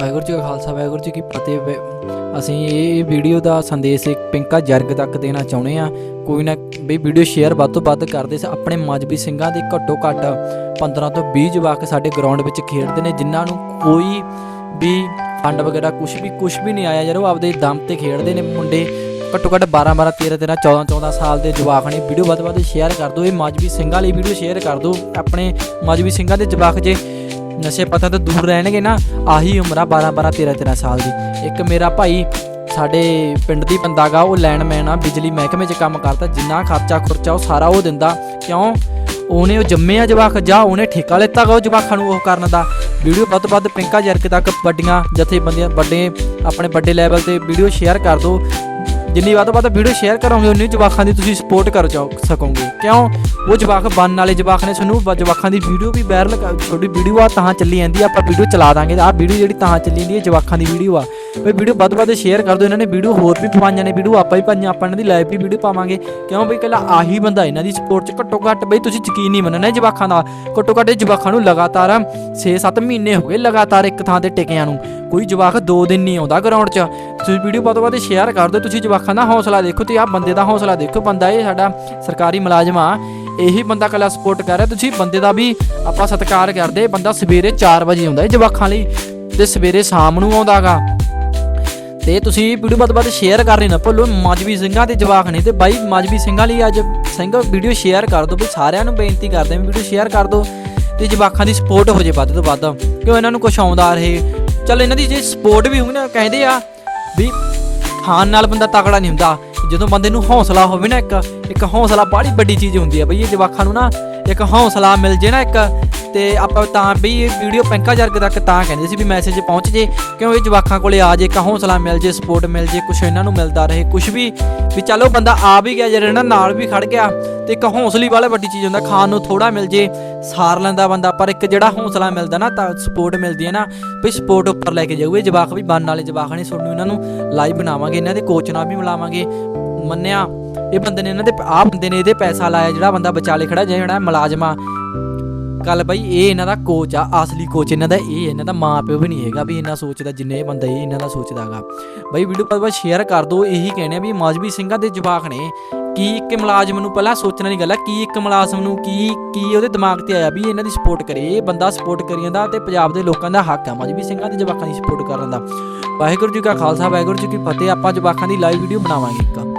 ਵਾਹਿਗੁਰੂ ਜੀ ਕਾ ਖਾਲਸਾ, ਵਾਹਿਗੁਰੂ ਜੀ ਕੀ ਫਤਿਹ। ਅਸੀਂ ਇਹ ਵੀਡੀਓ ਦਾ ਸੰਦੇਸ਼ ਇੱਕ ਪਿੰਕਾ ਜਰਗ ਤੱਕ ਦੇਣਾ ਚਾਹੁੰਦੇ ਆ ਕੋਈ ਨਾ ਵੀ ਵੀਡੀਓ ਸ਼ੇਅਰ ਵੱਧ ਤੋਂ ਵੱਧ ਕਰਦੇ ਸ ਆਪਣੇ ਮਜਬੀ ਸਿੰਘਾਂ ਦੇ ਘੱਟੋ ਘੱਟ 15 ਤੋਂ 20 ਜਵਾਕ ਸਾਡੇ ਗਰਾਊਂਡ ਵਿੱਚ ਖੇਡਦੇ ਨੇ, ਜਿਨ੍ਹਾਂ ਨੂੰ ਕੋਈ ਵੀ ਫੰਡ ਵਗੈਰਾ ਕੁਝ ਵੀ ਕੁਝ ਵੀ ਨਹੀਂ ਆਇਆ। ਯਾਰ ਉਹ ਆਪਦੇ ਦਮ ਤੇ ਖੇਡਦੇ ਨੇ ਮੁੰਡੇ, ਘੱਟੋ ਘੱਟ 12 12 13 13 14 14 ਸਾਲ ਦੇ ਜਵਾਕ ਨੇ। ਵੀਡੀਓ ਵੱਧ ਤੋਂ ਵੱਧ ਸ਼ੇਅਰ ਕਰ ਦਿਓ, ਇਹ ਮਜਬੀ ਸਿੰਘਾਂ ਲਈ ਵੀਡੀਓ ਸ਼ੇਅਰ ਕਰ ਦਿਓ। ਆਪਣੇ ਮਜਬੀ ਸਿੰਘਾਂ ਦੇ ਜਵਾਕ ਜੇ ਨਸ਼ੇ ਪਤਾ ਤੋਂ ਦੂਰ ਰਹਿਣਗੇ ਨਾ, ਆਹੀ ਉਮਰ ਆ 12 12 13 13 ਸਾਲ ਦੀ। ਇੱਕ ਮੇਰਾ ਭਾਈ ਸਾਡੇ ਪਿੰਡ ਦੀ ਬੰਦਾ ਗਾ, ਉਹ ਲੈਂਡਮੈਨ ਆ, ਬਿਜਲੀ ਮਹਿਕਮੇ 'ਚ ਕੰਮ ਕਰਦਾ, ਜਿੰਨਾ ਖਰਚਾ ਖੁਰਚਾ ਉਹ ਸਾਰਾ ਉਹ ਦਿੰਦਾ। ਕਿਉਂ? ਉਹਨੇ ਉਹ ਜੰਮਿਆ ਜਵਾਕ, ਜਾਂ ਉਹਨੇ ਠੇਕਾ ਲਿੱਤਾ ਗਾ ਉਹ ਜਵਾਕਾਂ ਨੂੰ ਉਹ ਕਰਨ ਦਾ। ਵੀਡੀਓ ਵੱਧ ਤੋਂ ਵੱਧ ਪਿੰਕਾ ਜਰਕ ਤੱਕ ਵੱਡੀਆਂ ਜਥੇਬੰਦੀਆਂ, ਵੱਡੇ, ਆਪਣੇ ਵੱਡੇ ਲੈਵਲ ਤੇ ਵੀਡੀਓ ਸ਼ੇਅਰ ਕਰ ਦਿਓ ਜਿੰਨੀ ਵੱਧ ਤੋਂ ਵੱਧ ਵੀਡੀਓ ਸ਼ੇਅਰ ਕਰੋਗੇ, ਉਨੀ ਜਵਾਕਾਂ ਦੀ ਤੁਸੀਂ ਸਪੋਰਟ ਕਰ ਜਾਓ ਸਕੋਗੇ। ਕਿਉਂ? ਉਹ ਜਵਾਕ ਬਣਨ ਵਾਲੇ ਜਵਾਕ ਨੇ ਤੁਹਾਨੂੰ ਜਵਾਖਾਂ ਦੀ ਵੀਡੀਓ ਵੀ ਵਾਇਰਲ ਛੋਟੀ ਵੀਡੀਓ ਆ, ਤਾਂ ਚੱਲੀ ਜਾਂਦੀ ਆ, ਆਪਾਂ ਵੀਡੀਓ ਚਲਾ ਦਾਂਗੇ। ਆਹ ਵੀਡੀਓ ਜਿਹੜੀ ਤਾਂ ਚੱਲੀ ਜਾਂਦੀ ਹੈ ਜਵਾਖਾਂ ਦੀ ਵੀਡੀਓ ਆ। ਬਈ ਵੀਡੀਓ ਵੱਧ ਵੱਧ ਸ਼ੇਅਰ ਕਰ ਦਿਓ, ਇਹਨਾਂ ਨੇ ਵੀਡੀਓ ਹੋਰ ਵੀ ਪਵਾਈਆਂ ਨੇ ਵੀਡੀਓ ਆਪਾਂ ਵੀ ਪਾਈਆਂ, ਆਪਾਂ ਇਹਨਾਂ ਦੀ ਲਾਈਵ ਵੀ ਵੀਡੀਓ ਪਾਵਾਂਗੇ। ਕਿਉਂ? ਬਈ ਕੱਲਾ ਆਹੀ ਬੰਦਾ ਇਹਨਾਂ ਦੀ ਸਪੋਰਟ 'ਚ ਘੱਟੋ ਘੱਟ ਬਈ ਤੁਸੀਂ ਯਕੀਨ ਨਹੀਂ ਮੰਨਣਾ ਇਹ ਜਵਾਕਾਂ ਦਾ। ਘੱਟੋ ਘੱਟ ਇਹ ਜਵਾਕਾਂ ਨੂੰ ਲਗਾਤਾਰ 6-7 ਮਹੀਨੇ ਹੋ ਗਏ, ਲਗਾਤਾਰ ਇੱਕ ਥਾਂ ਤੇ ਟਿਕਿਆਂ ਨੂੰ। ਕੋਈ ਜਵਾਕ 2 ਦਿਨ ਨਹੀਂ ਆਉਂਦਾ ਗਰਾਊਂਡ 'ਚ। ਤੁਸੀਂ ਵੀਡੀਓ ਬਹੁਤ ਤੋਂ ਵੱਧ ਸ਼ੇਅਰ ਕਰ ਦਿਓ, ਤੁਸੀਂ ਜਵਾਕਾਂ ਦਾ ਹੌਸਲਾ ਦੇਖੋ ਤੇ ਆਹ ਬੰਦੇ ਦਾ ਹੌਸਲਾ ਦੇਖੋ, ਬੰਦਾ ਇਹ ਸਾਡਾ ਸਰਕਾਰੀ ਮੁਲਾਜ਼ਮ ਆ, ਇਹੀ ਬੰਦਾ ਕੱਲਾ ਸਪੋਰਟ ਕਰ ਰਿਹਾ, ਤੁਸੀਂ ਬੰਦੇ ਦਾ ਵੀ ਆਪਾਂ ਸਤਿਕਾਰ ਕਰਦੇ, ਬੰਦਾ ਸਵੇਰੇ 4 ਵਜੇ ਆਉਂਦਾ ਇਹ ਜਵਾਕਾਂ ਲਈ ਤੇ ਸਵੇਰੇ ਸ਼ਾਮ ਨੂੰ ਆਉਂਦਾਗਾ। ਤੇ ਤੁਸੀਂ ਵੀਡੀਓ ਬਹੁਤ ਤੋਂ ਵੱਧ ਸ਼ੇਅਰ ਕਰਨੀ ਨਾ ਭੁੱਲੋ ਮਜਬੀ ਸਿੰਘਾਂ ਦੇ ਜਵਾਕ ਨੇ ਤੇ ਬਾਈ ਮਜਬੀ ਸਿੰਘਾਂ ਲਈ ਅੱਜ ਸਿੰਘ ਵੀਡੀਓ ਸ਼ੇਅਰ ਕਰ ਦਿਓ, ਵੀ ਸਾਰਿਆਂ ਨੂੰ ਬੇਨਤੀ ਕਰਦੇ ਹਾਂ ਵੀਡੀਓ ਸ਼ੇਅਰ ਕਰ ਦਿਓ ਤੇ ਜਵਾਕਾਂ ਦੀ ਸਪੋਰਟ ਹੋ ਜੇ ਵੱਧ ਤੋਂ ਵੱਧ, ਕਿਉਂ ਇਹਨਾਂ ਨੂੰ ਕੁਝ ਆਉਂਦਾ ਰਹੇ। ਚੱਲ ਇਹਨਾਂ ਦੀ ਜੇ ਸਪੋਰਟ ਵੀ ਹੋਵੇ ਨਾ, ਕਹਿੰਦੇ ਆ ਵੀ ਖਾਣ ਨਾਲ ਬੰਦਾ ਤਕੜਾ ਨਹੀਂ ਹੁੰਦਾ। ਜਦੋਂ ਬੰਦੇ ਨੂੰ ਹੌਸਲਾ ਹੋਵੇ ਨਾ ਇੱਕ ਇੱਕ ਹੌਸਲਾ ਬੜੀ ਵੱਡੀ ਚੀਜ਼ ਹੁੰਦੀ ਹੈ ਬਈ, ਇਹ ਜਵਾਕਾਂ ਨੂੰ ਨਾ ਇੱਕ ਹੌਸਲਾ ਮਿਲ ਜੇ ਨਾ ਇੱਕ, ਤੇ ਆਪਾਂ ਤਾਂ ਵੀ ਇਹ ਵੀਡੀਓ ਪੈਂਕਾ ਜਰਗ ਤੱਕ ਤਾਂ ਕਹਿੰਦੇ ਸੀ ਵੀ ਮੈਸੇਜ ਪਹੁੰਚ ਜੇ, ਕਿਉਂ ਇਹ ਜਵਾਕਾਂ ਕੋਲੇ ਆ ਜੇ, ਇੱਕ ਹੌਸਲਾ ਮਿਲ ਜੇ ਸਪੋਰਟ ਮਿਲ ਜੇ ਕੁਝ ਇਹਨਾਂ ਨੂੰ ਮਿਲਦਾ ਰਹੇ ਕੁਝ ਵੀ ਵੀ ਚਲੋ ਬੰਦਾ ਆ ਵੀ ਗਿਆ ਜਿਹੜਾ ਇਹਨਾਂ ਨਾਲ ਵੀ ਖੜ ਗਿਆ, ਤੇ ਇੱਕ ਹੌਸਲੀ ਵਾਲਾ ਵੱਡੀ ਚੀਜ਼ ਹੁੰਦਾ, ਖਾਣ ਨੂੰ ਥੋੜਾ ਮਿਲ ਜੇ, ਸਾਰ ਲੈਂਦਾ ਬੰਦਾ, ਪਰ ਇੱਕ ਜਿਹੜਾ ਹੌਸਲਾ ਮਿਲਦਾ ਨਾ, ਤਾਂ ਸਪੋਰਟ ਮਿਲਦੀ ਹੈ ਨਾ ਵੀ ਸਪੋਰਟ ਉੱਪਰ ਲੈ ਕੇ ਜਾਊ, ਇਹ ਜਵਾਕ ਵੀ ਬੰਨ ਵਾਲੇ ਜਵਾਕ ਨੇ ਤੁਹਾਨੂੰ ਇਹਨਾਂ ਨੂੰ ਲਾਈਵ ਬਣਾਵਾਂਗੇ, ਇਹਨਾਂ ਦੇ ਕੋਚ ਨਾਲ ਵੀ ਮਿਲਾਵਾਂਗੇ, ਮੰਨਿਆ ਇਹ ਬੰਦੇ ਨੇ ਇਹਨਾਂ ਦੇ, ਆਹ ਬੰਦੇ ਨੇ ਇਹਦੇ ਪੈਸਾ ਲਾਇਆ, ਜਿਹੜਾ ਬੰਦਾ ਵਿਚਾਲੇ ਖੜਾ, ਜਿਹੜਾ ਮੁਲਾਜ਼ਮਾ ਕੱਲ ਬਈ ਇਹ ਇਹਨਾਂ ਦਾ ਕੋਚ ਆ, ਅਸਲੀ ਕੋਚ ਇਹਨਾਂ ਦਾ ਇਹ, ਇਹਨਾਂ ਦਾ ਮਾਂ ਪਿਓ ਵੀ ਨਹੀਂ ਹੈਗਾ ਵੀ ਇਹਨਾਂ ਸੋਚਦਾ ਜਿੰਨੇ ਇਹ ਬੰਦਾ ਇਹ ਇਹਨਾਂ ਦਾ ਸੋਚਦਾਗਾ। ਬਈ ਵੀਡੀਓ ਪਰ ਬਸ ਸ਼ੇਅਰ ਕਰ ਦਿਓ ਇਹੀ ਕਹਿੰਦੇ ਆ ਵੀ ਮਾਜਵੀ ਸਿੰਘਾਂ ਦੇ ਜਵਾਕ ਨੇ, ਕੀ ਇੱਕ ਮੁਲਾਜ਼ਮ ਨੂੰ ਪਹਿਲਾਂ ਸੋਚਣਾ ਨਹੀਂ ਗੱਲ ਆ, ਕੀ ਇੱਕ ਮੁਲਾਜ਼ਮ ਨੂੰ ਕੀ ਕੀ ਉਹਦੇ ਦਿਮਾਗ ਤੇ ਆਇਆ ਵੀ ਇਹਨਾਂ ਦੀ ਸਪੋਰਟ ਕਰੇ, ਇਹ ਬੰਦਾ ਸਪੋਰਟ ਕਰੀ ਜਾਂਦਾ ਤੇ ਪੰਜਾਬ ਦੇ ਲੋਕਾਂ ਦਾ ਹੱਕ ਆ, ਮਾਜਵੀ ਸਿੰਘਾਂ ਦੇ ਜਵਾਕਾਂ ਦੀ ਸਪੋਰਟ ਕਰਨ ਦਾ। ਵਾਹਿਗੁਰੂ ਜੀ ਕਾ ਖਾਲਸਾ, ਵਾਹਿਗੁਰੂ ਜੀ ਕੀ ਫਤਿਹ, ਆਪਾਂ ਜਵਾਕਾਂ ਦੀ ਲਾਈਵ ਵੀਡੀਓ ਬਣਾਵਾਂਗੇ ਇੱਕ।